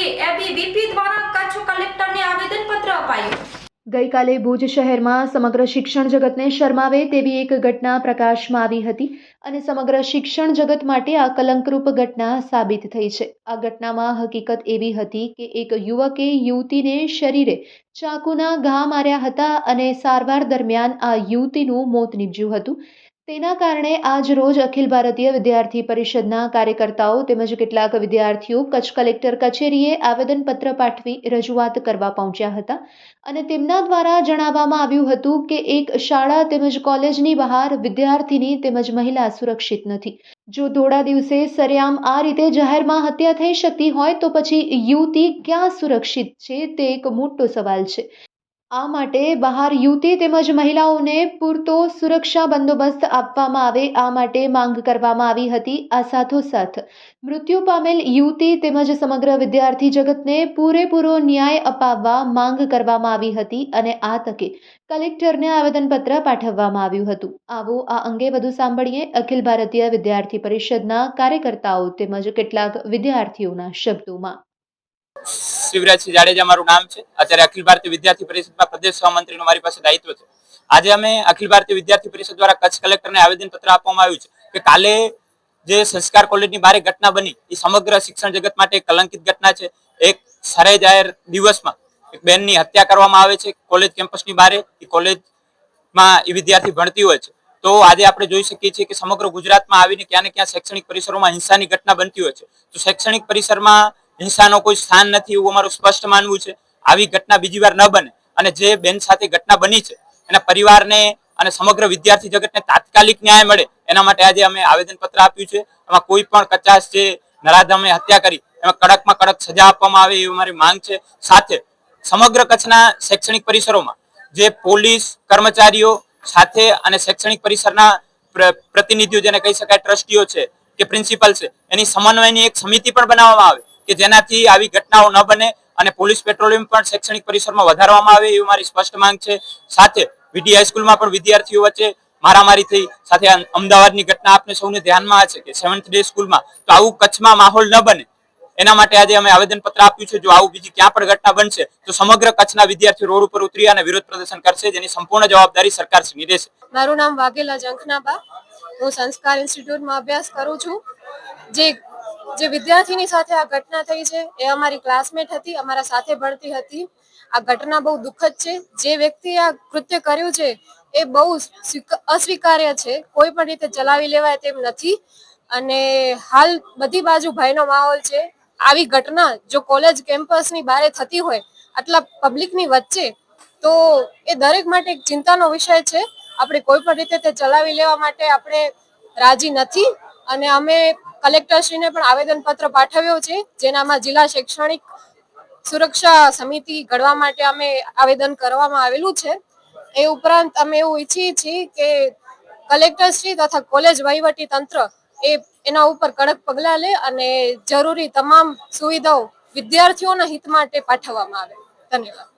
અંગે એબીવીપી દ્વારા કચ્છ કલેક્ટરને આવેદનપત્ર અપાયું. ગઈકાલે ભુજ શહેરમાં સમગ્ર શિક્ષણ જગતને શરમાવે તેવી એક ઘટના પ્રકાશમાં આવી હતી અને સમગ્ર શિક્ષણ જગત માટે આ કલંકરૂપ ઘટના સાબિત થઈ છે. આ ઘટનામાં હકીકત એવી હતી કે એક યુવકે યુવતીને શરીરે ચાકુના ઘા માર્યા હતા અને સારવાર દરમિયાન આ યુવતીનું મોત નીપજ્યું હતું. તેના કારણે આજ રોજ અખિલ ભારતીય વિદ્યાર્થી પરિષદના કાર્યકર્તાઓ તેમજ કેટલાક વિદ્યાર્થીઓ કચ્છ કલેક્ટર કચેરીએ આવેદનપત્ર પાઠવી રજૂઆત કરવા પહોંચ્યા હતા અને તેમના દ્વારા જણાવવામાં આવ્યું હતું કે એક શાળા તેમજ કોલેજની બહાર વિદ્યાર્થીની તેમજ મહિલા સુરક્ષિત નથી. જો ધોળા દિવસે સરેઆમ આ રીતે જાહેરમાં હત્યા થઈ શકતી હોય તો પછી યુવતી ક્યાં સુરક્ષિત છે તે એક મોટો સવાલ છે. આ માટે બહાર યુવતી તેમજ મહિલાઓને પૂરતો સુરક્ષા બંદોબસ્ત આપવામાં આવે, આ માટે માંગ કરવામાં આવી હતી. આ સાથોસાથ મૃત્યુ પામેલ યુવતી તેમજ સમગ્ર વિદ્યાર્થી જગતને પૂરેપૂરો ન્યાય અપાવવા માંગ કરવામાં આવી હતી અને આ તકે કલેક્ટરને આવેદનપત્ર પાઠવવામાં આવ્યું હતું. આવો આ અંગે વધુ સાંભળીએ અખિલ ભારતીય વિદ્યાર્થી પરિષદના કાર્યકર્તાઓ તેમજ કેટલાક વિદ્યાર્થીઓના શબ્દોમાં. શિવરાજસિંહ જાડેજા મારું નામ છે. અત્યારે અખિલ ભારતીય વિદ્યાર્થી પરિષદમાં પ્રદેશ સહમંત્રીનું મારી પાસે દાયિત્વ છે. આજે અમે અખિલ ભારતીય વિદ્યાર્થી પરિષદ દ્વારા કચ્છ કલેક્ટરને આવેદનપત્ર આપવામાં આવ્યું છે કે કાલે જે સંસ્કાર કોલેજની બારે ઘટના બની, એ સમગ્ર શિક્ષણ જગત માટે કલંકિત ઘટના છે. એક સરે જાહેર દિવસમાં એક બેનની હત્યા કરવામાં આવે છે કોલેજ કેમ્પસની બારે. એ કોલેજમાં એ વિદ્યાર્થી ભણતી હોય છે. તો આજે આપણે જોઈ શકીએ છીએ કે સમગ્ર ગુજરાતમાં આવીને ક્યાં ને ક્યાં શૈક્ષણિક પરિસરોમાં હિંસાની ઘટના બનતી હોય છે. તો શૈક્ષણિક પરિસરમાં હિંસાનો કોઈ સ્થાન નથી એવું અમારું સ્પષ્ટ માનવું છે. આવી ઘટના બીજી વાર ન બને. અને જે બેન સાથે ઘટના બની છે, એના પરિવારને અને સમગ્ર વિદ્યાર્થી જગતને તાત્કાલિક ન્યાય મળે, એના માટે આજે અમે આવેદનપત્ર આપ્યું છે. એમાં કોઈ પણ કચાશ જે નરાધમે હત્યા કરી, એમાં કડકમાં કડક સજા આપવામાં આવે એવી મારી માંગ છે. સાથે સમગ્ર કચ્છના શૈક્ષણિક પરિસરોમાં જે પોલીસ કર્મચારીઓ સાથે અને શૈક્ષણિક પરિસરના પ્ર- પ્રતિનિધિઓ, જેને કહી શકાય, ટ્રસ્ટીઓ છે, કે પ્રિન્સિપલ છે, એની સમન્વયની એક સમિતિ પણ બનાવવામાં આવે. કે જેનાથી આવી ઘટનાઓ ન બને અને પોલીસ પેટ્રોલિંગ પણ શૈક્ષણિક પરિસરમાં વધારવામાં આવે એવી મારી સ્પષ્ટ માંગ છે. સાથે વીડી હાઈસ્કૂલમાં પણ વિદ્યાર્થીઓ વચ્ચે મારામારી થઈ. સાથે અમદાવાદની ઘટના આપને સૌને ધ્યાનમાં છે કે સેવન્થ ડે સ્કૂલમાં તો આવું કચ્છમાં માહોલ ન બને. એના માટે આજે અમે આવેદનપત્ર આપ્યું છે, જો આવું બીજી ક્યાં પણ ઘટના બનશે, તો સમગ્ર કચ્છના વિદ્યાર્થીઓ રોડ ઉપર ઉતરી અને વિરોધ પ્રદર્શન કરશે, જેની સંપૂર્ણ જવાબદારી સરકારશ્રીની રહેશે. મારું નામ વાઘેલા જંખનાબા હું સંસ્કાર ઇન્સ્ટિટ્યૂટમાં અભ્યાસ કરું છું. જે જે વિદ્યાર્થીની સાથે આ ઘટના થઈ છે, એ અમારી ક્લાસમેટ હતી, અમારા સાથે ભણતી હતી. આ ઘટના બહુ દુઃખદ છે. જે વ્યક્તિએ આ કૃત્ય કર્યું છે, એ બહુ સ્વીક- અસ્વીકાર્ય છે. કોઈ પણ રીતે ચલાવી લેવાય તેમ નથી. અને હાલ બધી બાજુ ભયનો માહોલ છે. આવી ઘટના જો કોલેજ કેમ્પસની બહાર થતી હોય, આટલા પબ્લિકની વચ્ચે, તો એ દરેક માટે એક ચિંતાનો વિષય છે. આપણે કોઈ પણ રીતે તે ચલાવી લેવા માટે આપણે રાજી નથી. અને અમે કલેક્ટરશ્રીને પણ આવેદનપત્ર પાઠવ્યો છે, જેનામાં જિલ્લા શૈક્ષણિક સુરક્ષા સમિતિ ઘડવા માટે અમે આવેદન કરવામાં આવેલું છે. એ ઉપરાંત અમે એવું ઈચ્છીએ છીએ કે કલેક્ટરશ્રી તથા કોલેજ વહીવટી તંત્ર એ એના ઉપર કડક પગલાં લે અને જરૂરી તમામ સુવિધાઓ વિદ્યાર્થીઓના હિત માટે પાઠવવામાં આવે. ધન્યવાદ.